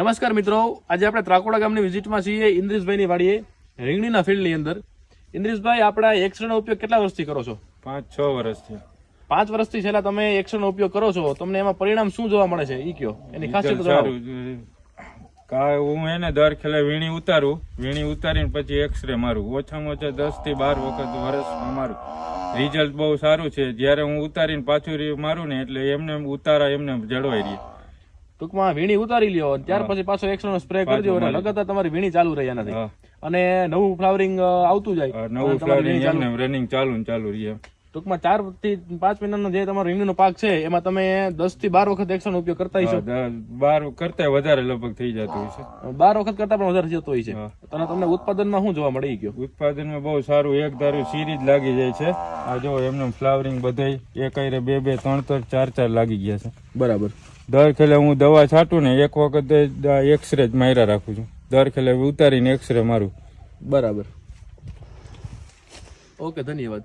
નમસ્કાર મિત્રો. આજે આપણે ત્રાકોડા ગામની વિઝિટમાં છીએ ઇન્દ્રિશભાઈની વાડીએ રીંગણીના ફિલ્ડની અંદર. ઇન્દ્રિશભાઈ આપણા એક્સરેનો ઉપયોગ કેટલા વર્ષથી કરો છો? પાંચ છ વર્ષથી. પાંચ વર્ષથી છેલ્લા તમે એક્સરેનો ઉપયોગ કરો છો. તમને એમાં પરિણામ શું જોવા મળે છે? ઈ કયો? એની ખાસિયત હું એને દર ખેલે વીણી ઉતારું. વીણી ઉતારીને પછી એક્સરે મારું. ઓછામાં ઓછા દસથી બાર વખત વર્ષમાં મારું. રિઝલ્ટ બહુ સારું છે. જ્યારે હું ઉતારીને પાછું મારું ને એટલે એમને એમ ઉતારા એમને જળવાઈ રહી. ટૂંકમાં વીણી ઉતારી લ્યો અને ત્યાર પછી પાછો એક્સરેનો સ્પ્રે કરજો અને લગાતાર તમારી વીણી ચાલુ રહી એનાથી અને નવું ફ્લાવરિંગ આવતું જાય. નવું ફ્લાવરિંગ રનિંગ ચાલુ ચાલુ રહી. ટૂંકમાં ચારથી પાંચ મહિનાનો જે તમારો રીંગણીનો પાક છે એમાં તમે દસથી બાર વખત એક્સનો ઉપયોગ કરતા હશો. બાર કરતા વધારે લગભગ થઈ જતું હોય છે બાર વખત કરતા પણ વધારે જતો હોય છે. અને તમને ઉત્પાદનમાં શું જોવા મળી ગયો? ઉત્પાદનમાં બહુ સારું એક ધારું સિરીજ લાગી જાય છે. આ જો એમને ફ્લાવરિંગ બધાય એક આયરે બે બે ત્રણ ત્રણ ચાર ચાર લાગી ગયા છે. બરાબર. દર ખેલે હું દવા છાંટું ને એક વખત એક્સરે જ માર્યા રાખું છું. દર ખેલે ઉતારીને એક્સરે મારું. બરાબર. ઓકે ધન્યવાદ.